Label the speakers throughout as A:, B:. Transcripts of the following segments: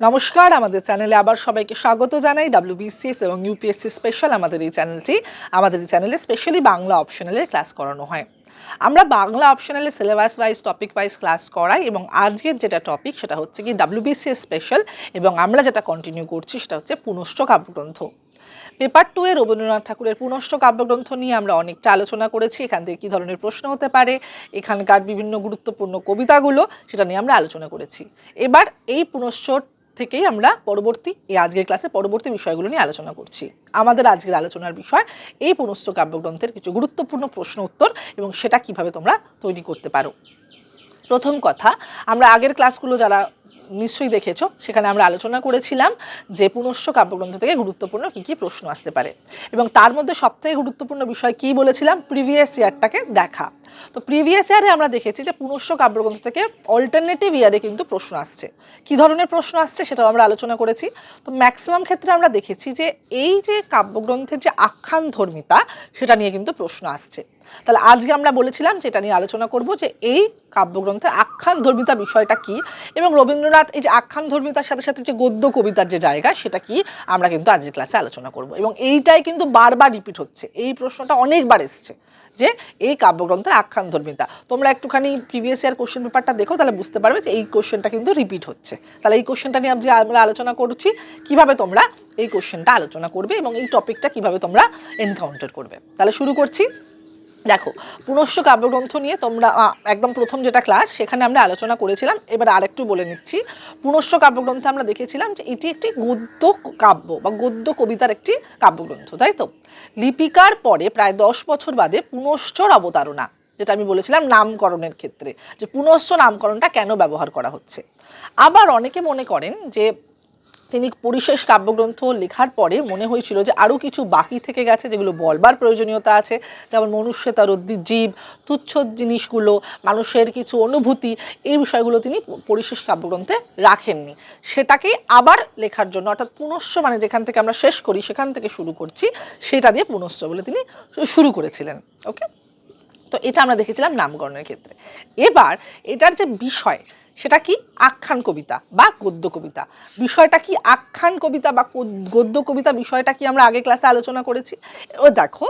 A: নমস্কার, আমাদের চ্যানেলে আবার সবাইকে স্বাগত জানাই। ডাব্লিউবিসিএস এবং ইউপিএসসি স্পেশাল আমাদের এই চ্যানেলটি। আমাদের এই চ্যানেলে স্পেশালি বাংলা অপশনালের ক্লাস করানো হয়। আমরা Bangla অপশনালে syllabus wise topic wise class করাই এবং আজকের যেটা টপিক সেটা হচ্ছে কি ডাব্লিউবিসিএস স্পেশাল এবং আমরা যেটা কন্টিনিউ করছি সেটা হচ্ছে পুনশ্চ কাব্যগ্রন্থ। পেপার টু এ রবীন্দ্রনাথ ঠাকুরের পুনশ্চ কাব্যগ্রন্থ নিয়ে আমরা অনেকটা আলোচনা করেছি। এখান থেকে কী ধরনের প্রশ্ন হতে পারে, এখানকার বিভিন্ন গুরুত্বপূর্ণ কবিতাগুলো, সেটা নিয়ে আমরা আলোচনা করেছি। এবার এই পুনশ্চ থেকেই আমরা পরবর্তী, এই আজকের ক্লাসে পরবর্তী বিষয়গুলো নিয়ে আলোচনা করছি। আমাদের আজকের আলোচনার বিষয়, এই পুনশ্চ কাব্যগ্রন্থের কিছু গুরুত্বপূর্ণ প্রশ্ন উত্তর এবং সেটা কীভাবে তোমরা তৈরি করতে পারো। প্রথম কথা, আমরা আগের ক্লাসগুলো যারা নিশ্চয়ই দেখেছ, সেখানে আমরা আলোচনা করেছিলাম যে পুনশ্চ কাব্যগ্রন্থ থেকে গুরুত্বপূর্ণ কী কী প্রশ্ন আসতে পারে। এবং তার মধ্যে সবথেকে গুরুত্বপূর্ণ বিষয় কী বলেছিলাম? প্রিভিয়াস ইয়ারটাকে দেখা। তো প্রিভিয়াস ইয়ারে আমরা দেখেছি যে পুনশ্চ কাব্যগ্রন্থ থেকে অল্টারনেটিভ ইয়ারে কিন্তু প্রশ্ন আসছে। কী ধরনের প্রশ্ন আসছে সেটাও আমরা আলোচনা করেছি। তো ম্যাক্সিমাম ক্ষেত্রে আমরা দেখেছি যে এই যে কাব্যগ্রন্থের যে আখ্যান ধর্মিতা সেটা নিয়ে কিন্তু প্রশ্ন আসছে। তাহলে আজকে আমরা বলেছিলাম যে এটা নিয়ে আলোচনা করব যে এই কাব্যগ্রন্থের আখ্যান ধর্মিতা বিষয়টা কি? এবং রবীন্দ্রনাথ এই যে আখ্যান ধর্মিতার সাথে সাথে যে গদ্য কবিতার যে জায়গা, সেটা কি আমরা কিন্তু আজকের ক্লাসে আলোচনা করব। এবং এইটাই কিন্তু বারবার রিপিট হচ্ছে। এই প্রশ্নটা অনেকবার এসছে যে এই কাব্যগ্রন্থের আখ্যান ধর্মিতা তোমরা একটুখানি প্রিভিয়াস ইয়ার কোশ্চেন পেপারটা দেখো, তাহলে বুঝতে পারবে যে এই কোশ্চেনটা কিন্তু রিপিট হচ্ছে। তাহলে এই কোশ্চেনটা নিয়ে যে আমরা আলোচনা করছি কীভাবে তোমরা এই কোশ্চেনটা আলোচনা করবে এবং এই টপিকটা কীভাবে তোমরা এনকাউন্টার করবে। তাহলে শুরু করছি। দেখো, পুনশ্চ কাব্যগ্রন্থ নিয়ে তোমরা একদম প্রথম যেটা ক্লাস সেখানে আমরা আলোচনা করেছিলাম। এবার আরেকটু বলে নিচ্ছি। পুনশ্চ কাব্যগ্রন্থে আমরা দেখেছিলাম যে এটি একটি গদ্য কাব্য বা গদ্য কবিতার একটি কাব্যগ্রন্থ, তাই তো? লিপিকার পরে প্রায় দশ বছর বাদে পুনশ্চর অবতারণা, যেটা আমি বলেছিলাম নামকরণের ক্ষেত্রে, যে পুনশ্চ নামকরণটা কেন ব্যবহার করা হচ্ছে? আবার অনেকে মনে করেন যে তিনি পরিশেষ কাব্যগ্রন্থ লেখার পরে মনে হয়েছিল যে আরও কিছু বাকি থেকে গেছে যেগুলো বলবার প্রয়োজনীয়তা আছে। যেমন মনুষ্যতার জীব তুচ্ছ জিনিসগুলো, মানুষের কিছু অনুভূতি, এই বিষয়গুলো তিনি পরিশেষ কাব্যগ্রন্থে রাখেননি। সেটাকেই আবার লেখার জন্য, অর্থাৎ পুনশ্চ মানে যেখান থেকে আমরা শেষ করি, সেখান থেকে শুরু করছি, সেটা দিয়ে পুনশ্চ বলে তিনি শুরু করেছিলেন। ওকে তো এটা আমরা দেখেছিলাম নামকরণের ক্ষেত্রে। এবার এটার যে বিষয় সেটা কি? আখ্যান কবিতা বা গদ্য কবিতা। বিষয়টা কি আখ্যান কবিতা বা গদ্য কবিতা বিষয়টা কি আমরা আগে ক্লাসে আলোচনা করেছি? ও দেখো,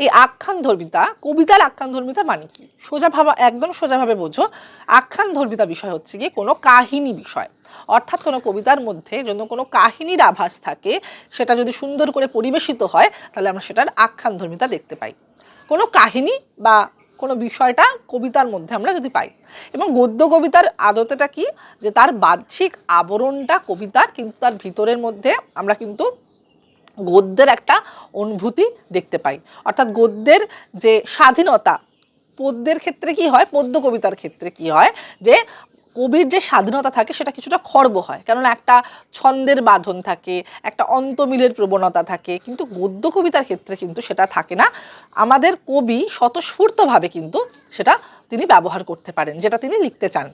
A: এই আখ্যান ধর্মিতা, কবিতার আখ্যান ধর্মিতা মানে কি? সোজা ভাবা, একদম সোজাভাবে বোঝো, আখ্যান ধর্মিতা বিষয় হচ্ছে কি কোনো কাহিনী বিষয়। অর্থাৎ কোনো কবিতার মধ্যে যদি কোনো কাহিনীর আভাস থাকে, সেটা যদি সুন্দর করে পরিবেশিত হয়, তাহলে আমরা সেটার আখ্যান ধর্মিতা দেখতে পাই। কোনো কাহিনী বা কোনো বিষয়টা কবিতার মধ্যে আমরা যদি পাই। এবং গদ্য কবিতার আদতেটা কি? যে তার বাহ্যিক আবরণটা কবিতার কিন্তু তার ভিতরের মধ্যে আমরা কিন্তু গদ্যের একটা অনুভূতি দেখতে পাই। অর্থাৎ গদ্যের যে স্বাধীনতা, পদ্যের ক্ষেত্রে কি হয়? পদ্য কবিতার ক্ষেত্রে কি হয়? যে কবির যে স্বাধীনতা থাকে সেটা কিছুটা খর্ব হয়। কেননা একটা ছন্দের বাঁধন থাকে, একটা অন্তমিলের প্রবণতা থাকে, কিন্তু গদ্য কবিতার ক্ষেত্রে কিন্তু সেটা থাকে না। আমাদের কবি স্বতঃস্ফূর্তভাবে কিন্তু সেটা তিনি ব্যবহার করতে পারেন, যেটা তিনি লিখতে চান।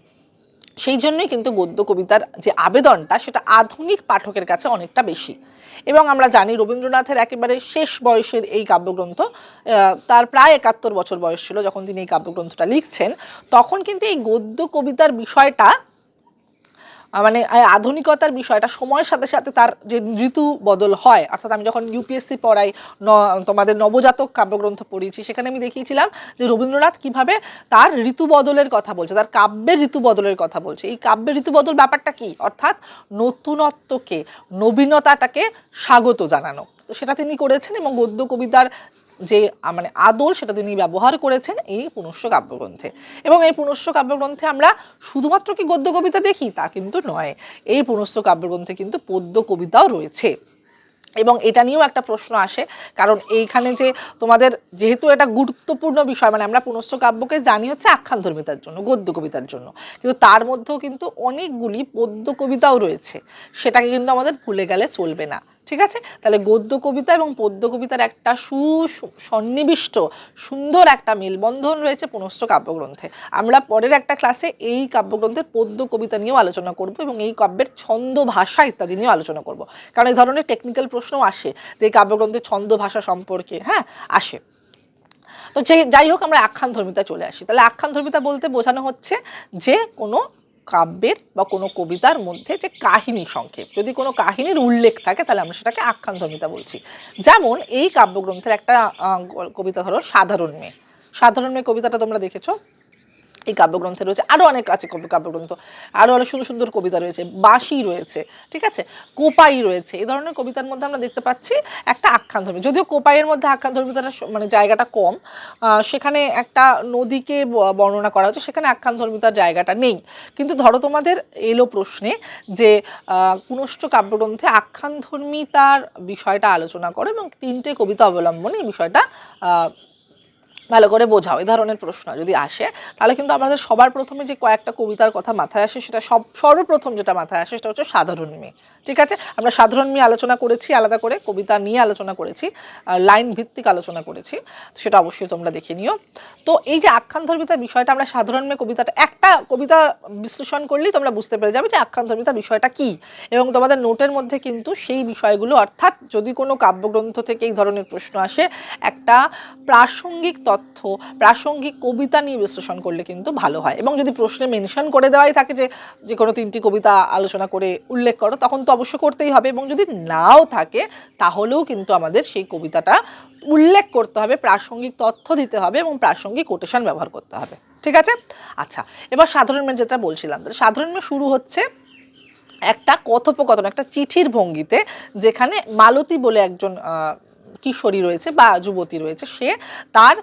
A: সেই জন্যই কিন্তু গদ্য কবিতার যে আবেদনটা, সেটা আধুনিক পাঠকের কাছে অনেকটা বেশি। এবং আমরা জানি রবীন্দ্রনাথের একেবারে শেষ বয়সের এই কাব্যগ্রন্থ তার প্রায় একাত্তর বছর বয়স ছিল যখন তিনি এই কাব্যগ্রন্থটা লিখছেন, তখন কিন্তু এই গদ্য কবিতার বিষয়টা মানে আধুনিকতার বিষয়টা, সময়ের সাথে সাথে তার যে ঋতু বদল হয়, অর্থাৎ আমি যখন ইউপিএসসি পড়াই তোমাদের নবজাতক কাব্যগ্রন্থ পড়িয়েছি, সেখানে আমি দেখিয়েছিলাম যে রবীন্দ্রনাথ কীভাবে তার ঋতু বদলের কথা বলছে, তার কাব্যের ঋতু বদলের কথা বলছে। এই কাব্যের ঋতু বদল ব্যাপারটা কি? অর্থাৎ নতুনত্বকে, নবীনতাটাকে স্বাগত জানানো। তো সেটা তিনি করেছেন এবং গদ্য কবিতার যে মানে আদল সেটা তিনি ব্যবহার করেছেন এই পুনশ্চ কাব্যগ্রন্থে। এবং এই পুনশ্চ কাব্যগ্রন্থে আমরা শুধুমাত্র কি গদ্য কবিতা দেখি? তা কিন্তু নয়। এই পুনশ্চ কাব্যগ্রন্থে কিন্তু পদ্য কবিতাও রয়েছে। এবং এটা নিয়েও একটা প্রশ্ন আসে। কারণ এইখানে যে তোমাদের যেহেতু এটা গুরুত্বপূর্ণ বিষয় মানে আমরা পুনশ্চ কাব্যকে জানি হচ্ছে আখ্যান ধর্মিতার জন্য, গদ্য কবিতার জন্য। কিন্তু তার মধ্যেও কিন্তু অনেকগুলি পদ্য কবিতাও রয়েছে। সেটাকে কিন্তু আমাদের ভুলে গেলে চলবে না। ঠিক আছে? তাহলে গদ্য কবিতা এবং পদ্য কবিতার একটা সু সন্নিবিষ্ট সুন্দর একটা মেলবন্ধন রয়েছে পুনশ্চ কাব্যগ্রন্থে। আমরা পরের একটা ক্লাসে এই কাব্যগ্রন্থের পদ্য কবিতা নিয়েও আলোচনা করব এবং এই কাব্যের ছন্দ, ভাষা ইত্যাদি নিয়েও আলোচনা করব। কারণ এই ধরনের টেকনিক্যাল প্রশ্নও আসে যে কাব্যগ্রন্থের ছন্দ, ভাষা সম্পর্কে হ্যাঁ? আসে। তো যাই হোক আমরা আখ্যান ধর্মিতা চলে আসি। তাহলে আখ্যান ধর্মিতা বলতে বোঝানো হচ্ছে যে কোনো কাব্যের বা কোনো কবিতার মধ্যে যে কাহিনী সংক্ষেপ। যদি কোনো কাহিনীর উল্লেখ থাকে, তাহলে আমরা সেটাকে আখ্যান ধর্মিতা বলছি। যেমন এই কাব্যগ্রন্থের একটা কবিতা ধরো, সাধারণ মেয়ে। সাধারণ মেয়ে কবিতাটা তোমরা দেখেছ? এই কাব্যগ্রন্থে রয়েছে আরও অনেক আছে কবি কাব্যগ্রন্থ আরও অনেক সুন্দর সুন্দর কবিতা রয়েছে, বাঁশি রয়েছে, ঠিক আছে? কোপাই রয়েছে, এই ধরনের কবিতার মধ্যে আমরা দেখতে পাচ্ছি একটা আখ্যান ধর্মী, যদিও কোপাইয়ের মধ্যে আখ্যান ধর্মিতাটা মানে জায়গাটা কম সেখানে একটা নদীকে বর্ণনা করা হচ্ছে সেখানে আখ্যান ধর্মিতার জায়গাটা নেই। কিন্তু ধরো তোমাদের এলো প্রশ্নে যে পুনশ্চ কাব্যগ্রন্থে আখ্যান ধর্মিতার বিষয়টা আলোচনা করে এবং তিনটে কবিতা অবলম্বনে এই বিষয়টা ভালো করে বোঝাও, এই ধরনের প্রশ্ন যদি আসে, তাহলে কিন্তু আমাদের সবার প্রথমে যে কয়েকটা কবিতার কথা মাথায় আসে, সেটা সব, সর্বপ্রথম যেটা মাথায় আসে, সেটা হচ্ছে সাধারণ মেয়ে, ঠিক আছে? আমরা সাধারণ মেয়ে আলোচনা করেছি, আলাদা করে কবিতা নিয়ে আলোচনা করেছি লাইন ভিত্তিক আলোচনা করেছি, সেটা অবশ্যই তোমরা দেখে নিও। তো এই যে আখ্যান ধর্মিতা বিষয়টা, আমরা সাধারণ মেয়ে কবিতাটা, একটা কবিতা বিশ্লেষণ করলেই তোমরা বুঝতে পেরে যাবে যে আখ্যান ধর্মিতা বিষয়টা কি, এবং তোমাদের নোটের মধ্যে কিন্তু সেই বিষয়গুলো, অর্থাৎ যদি কোনো কাব্যগ্রন্থ থেকে এই ধরনের প্রশ্ন আসে, একটা প্রাসঙ্গিক তথ্য প্রাসঙ্গিক কবিতা নিয়ে বিশ্লেষণ করলে কিন্তু ভালো হয়। এবং যদি প্রশ্নে মেনশন করে দেওয়াই থাকে যে যে কোনো তিনটি কবিতা আলোচনা করে উল্লেখ করো, তখন তো অবশ্য করতেই হবে। এবং যদি নাও থাকে, তাহলেও কিন্তু আমাদের সেই কবিতাটা উল্লেখ করতে হবে, প্রাসঙ্গিক তথ্য দিতে হবে এবং প্রাসঙ্গিক কোটেশন ব্যবহার করতে হবে। ঠিক আছে? আচ্ছা এবার সাধারণ মেয়ে যেটা বলছিলাম সাধারণ মেয়ে শুরু হচ্ছে একটা কথোপকথন, একটা চিঠির ভঙ্গিতে, যেখানে মালতী বলে একজন কিশোরী রয়েছে বা যুবতী রয়েছে, সে তার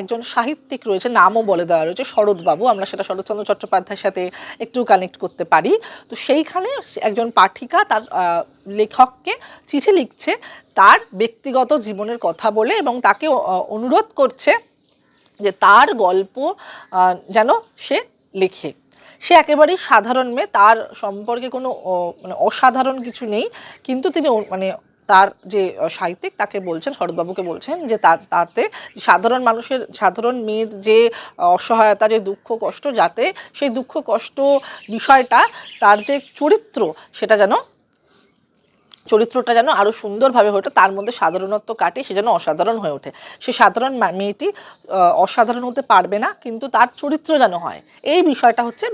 A: একজন সাহিত্যিক রয়েছে, নামও বলে দেওয়া রয়েছে, শরৎবাবু। আমরা সেটা শরৎচন্দ্র চট্টোপাধ্যায়ের সাথে একটু কানেক্ট করতে পারি। তো সেইখানে একজন পাঠিকা তার লেখককে চিঠি লিখছে তার ব্যক্তিগত জীবনের কথা বলে এবং তাকে অনুরোধ করছে যে তার গল্প যেন সে লেখে। সে একেবারেই সাধারণ মেয়ে, তার সম্পর্কে কোনো মানে অসাধারণ কিছু নেই, কিন্তু তিনি মানে তার যে সাহিত্যিক তাকে বলছেন, শরৎবাবুকে বলছেন যে তাতে সাধারণ মানুষের, সাধারণ মেয়ের যে অসহায়তা, যে দুঃখ, কষ্ট, যাতে সেই দুঃখ, কষ্ট বিষয়টা তার যে চরিত্র সেটা যেন চরিত্রটা যেন আরও সুন্দরভাবে হয়ে ওঠে, তার মধ্যে সাধারণত্ব কাটে সে যেন অসাধারণ হয়ে ওঠে। সে সাধারণ মেয়েটি অসাধারণ হতে পারবে না, কিন্তু তার চরিত্র যেন হয়। এই বিষয়টা হচ্ছে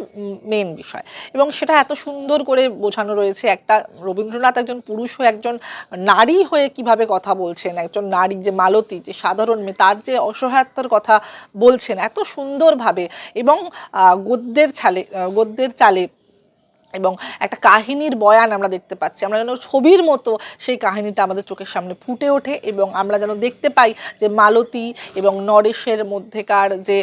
A: মেন বিষয়। এবং সেটা এত সুন্দর করে বোঝানো রয়েছে, একটা রবীন্দ্রনাথ একজন পুরুষ হয়ে একজন নারী হয়ে কীভাবে কথা বলছেন, একজন নারী যে মালতী, যে সাধারণ মেয়ে, তার যে অসহায়তার কথা বলছেন, এত সুন্দরভাবে। এবং গদ্যের ছালে গদ্যের চালে এবং একটা কাহিনীর বয়ান আমরা দেখতে পাচ্ছি। আমরা যেন ছবির মতো সেই কাহিনীটা আমাদের চোখের সামনে ফুটে ওঠে এবং আমরা যেন দেখতে পাই যে মালতী এবং নরেশের মধ্যেকার যে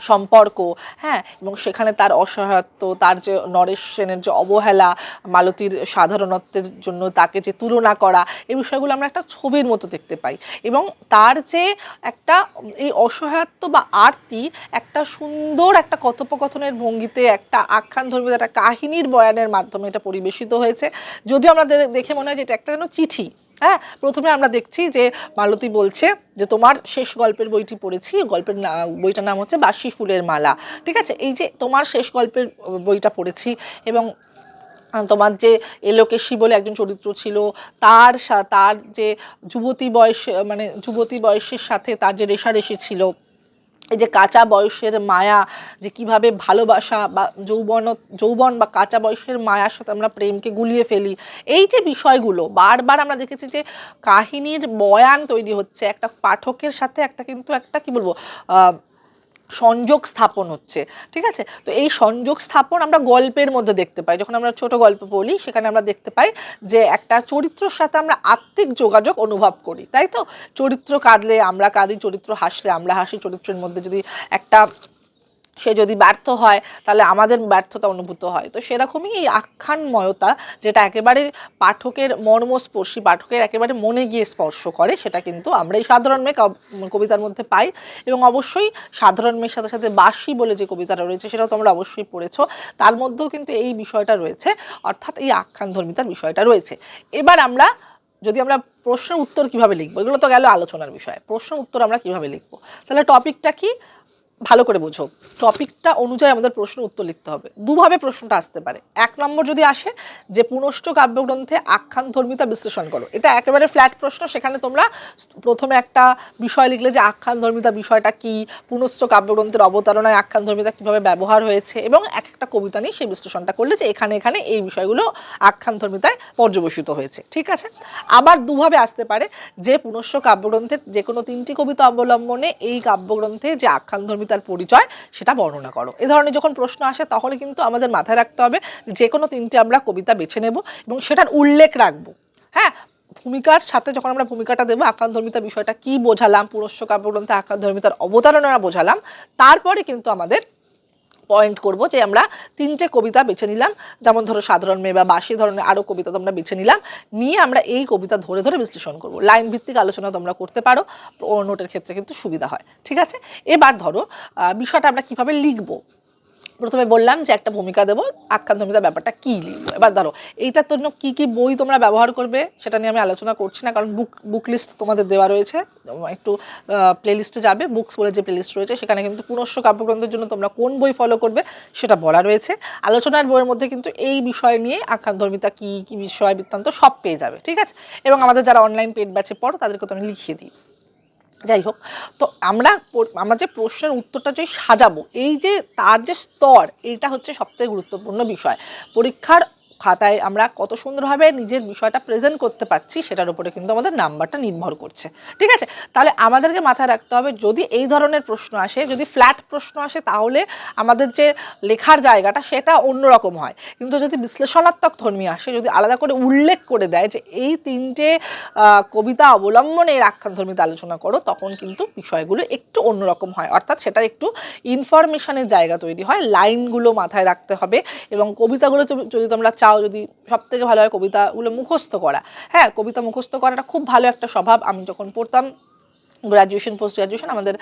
A: সম্পর্ক হ্যাঁ? এবং সেখানে তার অসহায়ত্ব, তার যে নরেশ সেনের যে অবহেলা, মালতীর সাধারণত্বের জন্য তাকে যে তুলনা করা, এই বিষয়গুলো আমরা একটা ছবির মতো দেখতে পাই। এবং তার যে একটা এই অসহায়ত্ব বা আরতি একটা সুন্দর একটা কথোপকথনের ভঙ্গিতে একটা আখ্যান ধর্মী একটা কাহিনীর বয়ানের মাধ্যমে এটা পরিবেশিত হয়েছে। যদিও আমরা দেখে মনে হয় যে এটা একটা যেন চিঠি হ্যাঁ প্রথমে আমরা দেখছি যে মালতী বলছে যে তোমার শেষ গল্পের বইটি পড়েছি, গল্পের বইটার নাম হচ্ছে বাসি ফুলের মালা। ঠিক আছে? এই যে তোমার শেষ গল্পের বইটা পড়েছি এবং তোমার যে এলোকেশী বলে একজন চরিত্র ছিল, তার তার যে যুবতী বয়সে মানে যুবতী বয়সের সাথে তার যে রেশারেশি ছিল এই যে কাঁচা বয়সের মায়া, যে কীভাবে ভালোবাসা বা যৌবন যৌবন বা কাঁচা বয়সের মায়ার সাথে আমরা প্রেমকে গুলিয়ে ফেলি, এই যে বিষয়গুলো, বারবার আমরা দেখেছি যে কাহিনীর বয়ান তৈরি হচ্ছে, একটা পাঠকের সাথে একটা কিন্তু একটা, কি বলব সংযোগ স্থাপন হচ্ছে, ঠিক আছে? তো এই সংযোগ স্থাপন আমরা গল্পের মধ্যে দেখতে পাই। যখন আমরা ছোট গল্প বলি, সেখানে আমরা দেখতে পাই যে একটা চরিত্রর সাথে আমরা আত্মিক যোগাযোগ অনুভব করি, তাই তো? চরিত্র কাঁদলে আমরা কাঁদি, চরিত্র হাসলে আমরা হাসি, চরিত্রের মধ্যে যদি একটা সে যদি ব্যর্থ হয়, তাহলে আমাদের ব্যর্থতা অনুভূত হয়। তো সেরকমই এই আখ্যানময়তা যেটা একেবারে পাঠকের মর্মস্পর্শী, পাঠকের একেবারে মনে গিয়ে স্পর্শ করে, সেটা কিন্তু আমরা এই সাধারণ মেয়ে কব- কবিতার মধ্যে পাই। এবং অবশ্যই সাধারণ মেয়ের সাথে সাথে বাসি বলে যে কবিতাটা রয়েছে, সেটাও তোমরা অবশ্যই পড়েছো। তার মধ্যেও কিন্তু এই বিষয়টা রয়েছে, অর্থাৎ এই আখ্যান ধর্মিতার বিষয়টা রয়েছে। এবার আমরা, যদি আমরা প্রশ্নের উত্তর কীভাবে লিখব? এগুলো তো গেল আলোচনার বিষয়। প্রশ্ন উত্তর আমরা কীভাবে লিখব? তাহলে টপিকটা কি? ভালো করে বোঝো। টপিকটা অনুযায়ী আমাদের প্রশ্ন উত্তর লিখতে হবে। দুভাবে প্রশ্নটা আসতে পারে। এক নম্বর যদি আসে যে পুনশ্চ কাব্যগ্রন্থে আখ্যান ধর্মিতা বিশ্লেষণ করো। এটা একেবারে ফ্ল্যাট প্রশ্ন, সেখানে তোমরা প্রথমে একটা বিষয় লিখলে যে আখ্যান ধর্মিতা বিষয়টা কি, পুনশ্চ কাব্যগ্রন্থের অবতারণায় আখ্যান ধর্মিতা কীভাবে ব্যবহার হয়েছে, এবং এক একটা কবিতা নিয়ে সেই বিশ্লেষণটা করলে যে এখানে এখানে এই বিষয়গুলো আখ্যান ধর্মিতায় পর্যবেসিত হয়েছে। ঠিক আছে? আবার দুভাবে আসতে পারে যে পুনশ্চ কাব্যগ্রন্থের যে কোনো তিনটি কবিতা অবলম্বনে এই কাব্যগ্রন্থে যে আখ্যান ধর্মিতার পরিচয় সেটা বর্ণনা করো। এ ধরনের যখন প্রশ্ন আসে তাহলে কিন্তু আমাদের মাথায় রাখতে হবে যে কোনো তিনটে আমরা কবিতা বেছে নেব এবং সেটার উল্লেখ রাখব। হ্যাঁ? ভূমিকার সাথে যখন আমরা ভূমিকাটা দেবো আকাঙ্ধর্মিতা ধর্মিতা বিষয়টা কি বোঝালাম পুরস্য কাব্যগ্রন্থে আখ্যান ধর্মিতার অবতারণা বোঝালাম, তারপরে কিন্তু আমাদের পয়েন্ট করব যে আমরা তিনটে কবিতা বেছে নিলাম। যেমন ধরো সাধারণ মেয়ে বা বাসি ধরনের আরও কবিতা তোমরা বেছে নিলাম। নিয়ে আমরা এই কবিতা ধরে ধরে বিশ্লেষণ করব। লাইন ভিত্তিক আলোচনা তোমরা করতে পারো। নোটের ক্ষেত্রে কিন্তু সুবিধা হয়। ঠিক আছে? এবার ধরো বিষয়টা আমরা কীভাবে লিখব? প্রথমে বললাম যে একটা ভূমিকা দেবো, আখ্যান ধর্মিতা ব্যাপারটা কী লিখব? এবার ধরো, এইটার জন্য কী কী বই তোমরা ব্যবহার করবে সেটা নিয়ে আমি আলোচনা করছি না, কারণ বুক বুক লিস্ট তোমাদের দেওয়া রয়েছে। একটু প্লে লিস্টে যাবে বুকস বলে যে প্লে লিস্ট রয়েছে, সেখানে কিন্তু পুনশ্চ কাব্যগ্রন্থের জন্য তোমরা কোন বই ফলো করবে সেটা বলা রয়েছে। আলোচনার বইয়ের মধ্যে কিন্তু এই বিষয় নিয়ে আখ্যান ধর্মিতা কী কী বিষয়, বৃত্তান্ত সব পেয়ে যাবে, ঠিক আছে? এবং আমাদের যারা অনলাইন পেড ব্যাচে পড়ো, তাদেরকে তো আমি লিখিয়ে দিই। যাই হোক তো আমরা আমরা যে প্রশ্নের উত্তরটা যে সাজাবো, এই যে তার যে স্তর, এইটা হচ্ছে সবথেকে গুরুত্বপূর্ণ বিষয়। পরীক্ষার খাতায় আমরা কত সুন্দরভাবে নিজের বিষয়টা প্রেজেন্ট করতে পারছি, সেটার উপরে কিন্তু আমাদের নাম্বারটা নির্ভর করছে। ঠিক আছে? তাহলে আমাদেরকে মাথায় রাখতে হবে, যদি এই ধরনের প্রশ্ন আসে, যদি ফ্ল্যাট প্রশ্ন আসে, তাহলে আমাদের যে লেখার জায়গাটা, সেটা অন্যরকম হয়। কিন্তু যদি বিশ্লেষণাত্মক ধর্মী আসে, যদি আলাদা করে উল্লেখ করে দেয় যে এই তিনটে কবিতা অবলম্বনে এর আখ্যান ধর্মীতে আলোচনা করো, তখন কিন্তু বিষয়গুলো একটু অন্যরকম হয়। অর্থাৎ সেটার একটু ইনফরমেশনের জায়গা তৈরি হয় লাইনগুলো মাথায় রাখতে হবে এবং কবিতাগুলো যদি তোমরা চাও যদি সব থেকে ভালো হয় কবিতাগুলো মুখস্থ করা। হ্যাঁ কবিতা মুখস্থ করাটা খুব ভালো একটা স্বভাব। আমি যখন পড়তাম গ্রাজুয়েশন পোস্ট গ্রাজুয়েশন আমাদের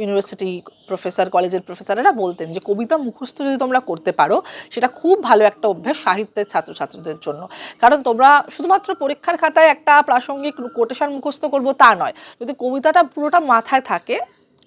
A: ইউনিভার্সিটি প্রফেসর কলেজের প্রফেসরেরা বলতেন যে, কবিতা মুখস্থ যদি তোমরা করতে পারো, সেটা খুব ভালো একটা অভ্যাস সাহিত্যের ছাত্রছাত্রীদের জন্য। কারণ তোমরা শুধুমাত্র পরীক্ষার খাতায় একটা প্রাসঙ্গিক কোটেশন মুখস্থ করব তা নয়। যদি কবিতাটা পুরোটা মাথায় থাকে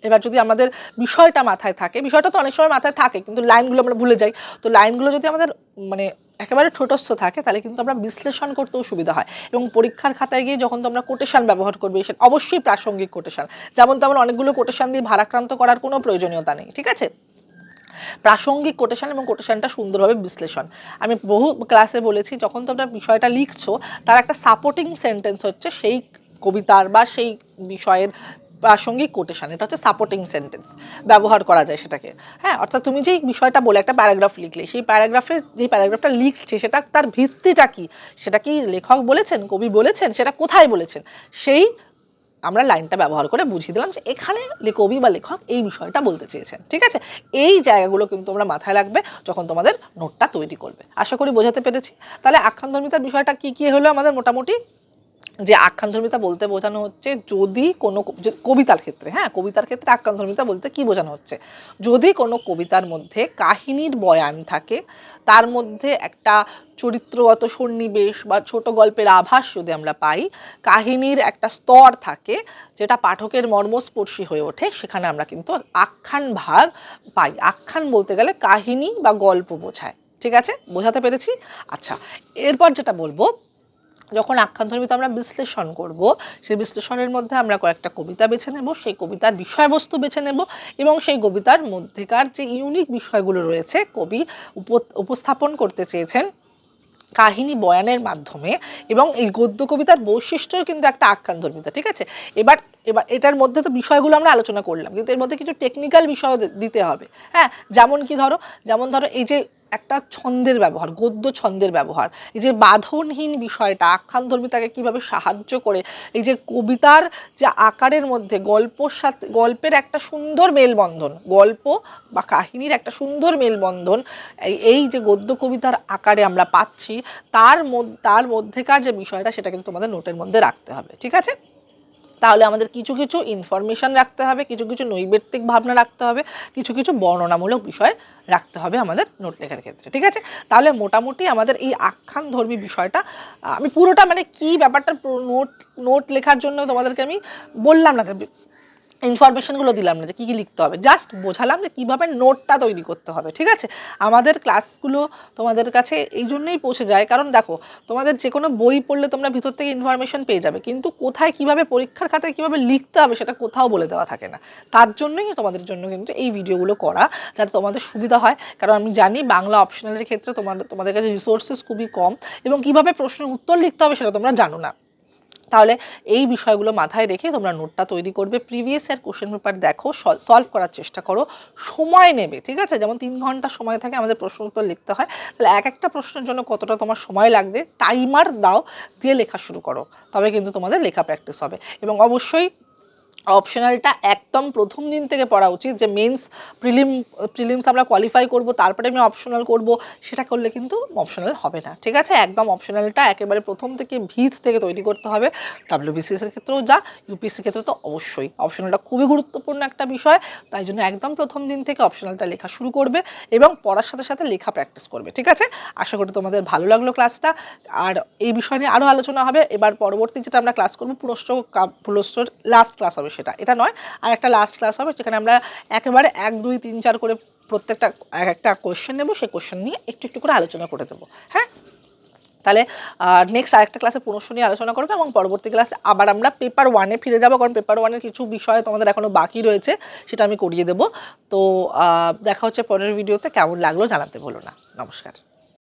A: এবার যদি আমাদের বিষয়টা মাথায় থাকে, বিষয়টা তো অনেক সময় মাথায় থাকে, কিন্তু লাইনগুলো আমরা ভুলে যাই। তো লাইনগুলো যদি আমাদের মানে একেবারে ঠোঁটস্থ থাকে, তাহলে কিন্তু আমরা বিশ্লেষণ করতেও সুবিধা হয়। এবং পরীক্ষার খাতায় গিয়ে যখন তোমরা কোটেশন ব্যবহার করবে, সে অবশ্যই প্রাসঙ্গিক কোটেশন যেমন তেমন অনেকগুলো কোটেশন দিয়ে ভারাক্রান্ত করার কোনো প্রয়োজনীয়তা নেই, ঠিক আছে? প্রাসঙ্গিক কোটেশন এবং কোটেশনটা সুন্দরভাবে বিশ্লেষণ। আমি বহু ক্লাসে বলেছি, যখন তোমরা বিষয়টা লিখছো, তার একটা সাপোর্টিং সেন্টেন্স হচ্ছে, সেই কবিতার বা সেই বিষয়ের প্রাসঙ্গিক কোটেশন এটা হচ্ছে সাপোর্টিং সেন্টেন্স ব্যবহার করা যায় সেটাকে। হ্যাঁ অর্থাৎ তুমি যেই বিষয়টা বলে একটা প্যারাগ্রাফ লিখলে, সেই প্যারাগ্রাফে যেই প্যারাগ্রাফটা লিখছে, সেটা তার ভিত্তিটা কি? সেটা কি লেখক বলেছেন, কবি বলেছেন, সেটা কোথায় বলেছেন? সেই আমরা লাইনটা ব্যবহার করে বুঝিয়ে দিলাম যে এখানে কবি বা লেখক এই বিষয়টা বলতে চেয়েছেন, ঠিক আছে? এই জায়গাগুলো কিন্তু তোমরা মাথায় রাখবে যখন তোমাদের নোটটা তৈরি করবে। আশা করি বোঝাতে পেরেছি। তাহলে আখ্যানধর্মিতার বিষয়টা কি কি হলো আমাদের মোটামুটি? যে আখ্যানধর্মিতা বলতে বোঝানো হচ্ছে যদি কোনো কবিতার ক্ষেত্রে হ্যাঁ কবিতার ক্ষেত্রে আখ্যানধর্মিতা বলতে কি বোঝানো হচ্ছে? যদি কোনো কবিতার মধ্যে কাহিনীর বয়ান থাকে, তার মধ্যে একটা চরিত্রগত সন্নিবেশ বা ছোট গল্পের আভাস যদি আমরা পাই, কাহিনীর একটা স্তর থাকে যেটা পাঠকের মর্মস্পর্শী হয়ে ওঠে, সেখানে আমরা কিন্তু আখ্যান ভাগ পাই। আখ্যান বলতে গেলে কাহিনী বা গল্প বোঝায়। ঠিক আছে? বোঝাতে পেরেছি? আচ্ছা এরপর যেটা বলব যখন আখ্যানধর্মিত আমরা বিশ্লেষণ করব, সেই বিশ্লেষণের মধ্যে আমরা কয়েকটা কবিতা বেছে নেব, সেই কবিতার বিষয়বস্তু বেছে নেব এবং সেই কবিতার মধ্যেকার যে ইউনিক বিষয়গুলো রয়েছে, কবি উপ- উপস্থাপন করতে চেয়েছেন কাহিনী বয়ানের মাধ্যমে এবং এই গদ্য কবিতার বৈশিষ্ট্য কিন্তু একটা আখ্যান ধর্মিতা, ঠিক আছে? এবার এবার এটার মধ্যে তো বিষয়গুলো আমরা আলোচনা করলাম, কিন্তু এর মধ্যে কিছু টেকনিক্যাল বিষয় দিতে হবে। হ্যাঁ যেমন কি ধরো, যেমন ধরো এই যে একটা ছন্দের ব্যবহার, গদ্য ছন্দের ব্যবহার, এই যে বাঁধনহীন বিষয়টা আখ্যান ধর্মিতাকে কীভাবে সাহায্য করে, এই যে কবিতার যে আকারের মধ্যে গল্পর সাথে, গল্পের একটা সুন্দর মেলবন্ধন, গল্প বা কাহিনীর একটা সুন্দর মেলবন্ধন, এই যে গদ্য কবিতার আকারে আমরা পাচ্ছি, তার মধ্যে, তার মধ্যেকার যে বিষয়টা সেটা কিন্তু তোমাদের নোটের মধ্যে রাখতে হবে, ঠিক আছে? তাহলে আমাদের কিছু কিছু ইনফরমেশান রাখতে হবে, কিছু কিছু নৈবেত্তিক ভাবনা রাখতে হবে, কিছু কিছু বর্ণনামূলক বিষয় রাখতে হবে আমাদের নোট লেখার ক্ষেত্রে, ঠিক আছে? তাহলে মোটামুটি আমাদের এই আখ্যান ধর্মী বিষয়টা, আমি পুরোটা মানে কি ব্যাপারটা নোট নোট লেখার জন্য তোমাদেরকে আমি বললাম না ইনফরমেশনগুলো দিলাম না যে কী কী লিখতে হবে। জাস্ট বোঝালাম যে কীভাবে নোটটা তৈরি করতে হবে, ঠিক আছে? আমাদের ক্লাসগুলো তোমাদের কাছে এই জন্যই পৌঁছে যায়। কারণ দেখো, তোমাদের যে কোনো বই পড়লে তোমরা ভিতর থেকে ইনফরমেশন পেয়ে যাবে। কিন্তু কোথায় কীভাবে পরীক্ষার খাতায় কীভাবে লিখতে হবে সেটা কোথাও বলে দেওয়া থাকে না। তার জন্যই তোমাদের জন্য কিন্তু এই ভিডিওগুলো করা, যাতে তোমাদের সুবিধা হয়। কারণ আমি জানি বাংলা অপশনালের ক্ষেত্রে তোমাদের তোমাদের কাছে রিসোর্সেস খুবই কম এবং কীভাবে প্রশ্নের উত্তর লিখতে হবে সেটা তোমরা জানো না। তাহলে এই বিষয়গুলো মাথায় রেখে তোমরা নোটটা তৈরি করবে। প্রিভিয়াস ইয়ার কোশ্চেন পেপার দেখো সলভ করার চেষ্টা করো। সময় নেবে, ঠিক আছে? যেমন তিন ঘণ্টা সময় থাকে, আমাদের প্রশ্ন উত্তর লিখতে হয়। তাহলে এক একটা প্রশ্নের জন্য কতটা তোমার সময় লাগবে? টাইমার দাও, দিয়ে লেখা শুরু করো। তবে কিন্তু তোমাদের লেখা প্র্যাকটিস হবে। এবং অবশ্যই অপশনালটা একদম প্রথম দিন থেকে পড়া উচিত যে মেন্স প্রিলিম প্রিলিমস আমরা কোয়ালিফাই করব, তারপরে আমি অপশনাল করব, সেটা করলে কিন্তু অপশনাল হবে না। ঠিক আছে? একদম অপশনালটা একেবারে প্রথম থেকে ভিত থেকে তৈরি করতে হবে। ডাব্লিউবিসিএস এর ক্ষেত্রেও যা ইউপিএসসির ক্ষেত্রে তো অবশ্যই। অপশনালটা খুবই গুরুত্বপূর্ণ একটা বিষয়, তাই জন্য একদম প্রথম দিন থেকে অপশনালটা লেখা শুরু করবে এবং পড়ার সাথে সাথে লেখা প্র্যাকটিস করবে। ঠিক আছে? আশা করি তোমাদের ভালো লাগল ক্লাসটা আর এই বিষয় নিয়ে আরও আলোচনা হবে। এবার পরবর্তী যেটা আমরা ক্লাস করব পুরস্ত পুরস্তর লাস্ট ক্লাস হবে সেটা। এটা নয়, আর একটা লাস্ট ক্লাস হবে যেখানে আমরা একেবারে এক, দুই, তিন, চার করে প্রত্যেকটা এক একটা কোয়েশ্চেন নেব, সেই কোয়েশ্চেন নিয়ে একটু একটু করে আলোচনা করে দেবো হ্যাঁ? তাহলে নেক্সট আরেকটা ক্লাসে পুনঃ নিয়ে আলোচনা করব, এবং পরবর্তী ক্লাসে আবার আমরা পেপার ওয়ানে ফিরে যাব, কারণ পেপার ওয়ানের কিছু বিষয় তোমাদের এখনও বাকি রয়েছে, সেটা আমি করিয়ে দেবো। তো দেখা হচ্ছে পরের ভিডিওতে কেমন লাগল জানাতে ভুলো না। নমস্কার।